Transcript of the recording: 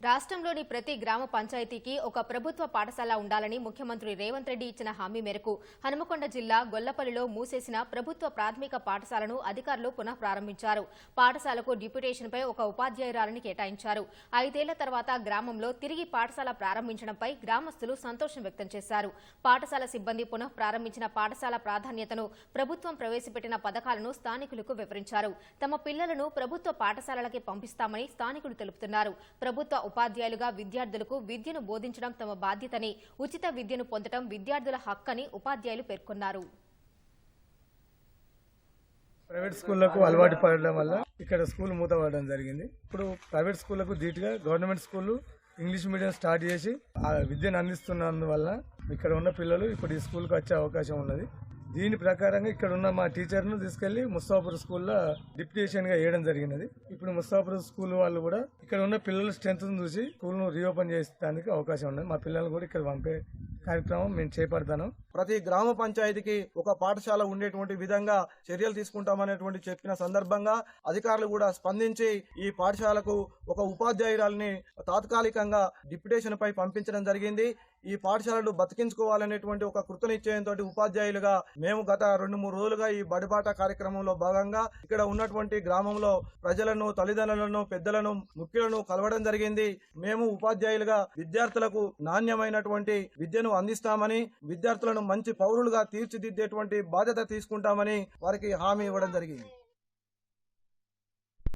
రాష్ట్రంలోని ప్రతి గ్రామ పంచాయతీకి ఒక ప్రభుత్వ పాఠశాల ఉండాలని ముఖ్యమంత్రి రేవంత్ రెడ్డి ఇచ్చిన హామీ మేరకు హనుమకొండ జిల్లా గొల్లపల్లిలో మూసేసిన ప్రభుత్వ ప్రాథమిక పాఠశాలను అధికారులు పునః ప్రారంభించారు. పాఠశాలకు డిప్యుటేషన్పై ఒక ఉపాధ్యాయురాలని కేటాయించారు. ఐదేళ్ళ తర్వాత గ్రామంలో తిరిగి పాఠశాల ప్రారంభించడంపై గ్రామస్తులు సంతోషం వ్యక్తం చేశారు. పాఠశాల సిబ్బంది పునః ప్రారంభించిన పాఠశాల ప్రాధాన్యతను ప్రభుత్వం ప్రవేశపెట్టిన పథకాలను స్థానికులకు వివరించారు. తమ పిల్లలను ప్రభుత్వ పాఠశాలలకి పంపిస్తామని స్థానికులు తెలుపుతున్నారు. ప్రభుత్వ ఉపాధ్యాయులుగా విద్యార్థులకు విద్యను బోధించడం తమ బాధ్యతని ఉచిత విద్యను పొందడం విద్యార్థుల హక్కని ఉపాధ్యాయులు పేర్కొన్నారు. ప్రైవేట్ స్కూళ్ళకు అలవాటు పడడం వల్ల ఇక్కడ స్కూల్ మూతపడడం జరిగింది. ఇప్పుడు ప్రైవేట్ స్కూళ్ళకు ధీటుగా గవర్నమెంట్ స్కూళ్ళు ఇంగ్లీష్ మీడియం స్టార్ట్ చేసి ఆ విద్యను అందిస్తున్నందువల్ల ఇక్కడ ఉన్న పిల్లలు ఇప్పుడు ఈ స్కూల్కి వచ్చే అవకాశం ఉన్నది. దీని ప్రకారంగా ఇక్కడ ఉన్న మా టీచర్ను తీసుకెళ్ళి ముస్తాఫర్ స్కూల్లో డిప్యూటేషన్గా వేయడం జరిగినది. ఇప్పుడు ముస్తాఫర్ స్కూల్ వాళ్ళు కూడా ఇక్కడ ఉన్న పిల్లల స్ట్రెంత్ చూసి స్కూల్ను రీఓపెన్ చేసేదానికి అవకాశం ఉన్నది. మా పిల్లలు కూడా ఇక్కడ పంపే కార్యక్రమం మేము చేపడతాను. ప్రతి గ్రామ పంచాయతీకి ఒక పాఠశాల ఉండేటువంటి విధంగా చర్యలు తీసుకుంటామనేటువంటి చెప్పిన సందర్భంగా అధికారులు కూడా స్పందించి ఈ పాఠశాలకు ఒక ఉపాధ్యాయురాలని తాత్కాలికంగా డిప్యుటేషన్ పై పంపించడం జరిగింది. ఈ పాఠశాలలు బతికించుకోవాలనేటువంటి ఒక కృతనిశ్చయంతో ఉపాధ్యాయులుగా మేము గత రెండు మూడు రోజులుగా ఈ బడిబాట కార్యక్రమంలో భాగంగా ఇక్కడ ఉన్నటువంటి గ్రామంలో ప్రజలను తల్లిదండ్రులను పెద్దలను ముఖ్యులను కలవడం జరిగింది. మేము ఉపాధ్యాయులుగా విద్యార్థులకు నాణ్యమైనటువంటి విద్యను అందిస్తామని విద్యార్థులను మంచి పౌరులుగా తీర్చిదిద్దేటువంటి బాధ్యత తీసుకుంటామని వారికి హామీ ఇవ్వడం జరిగింది.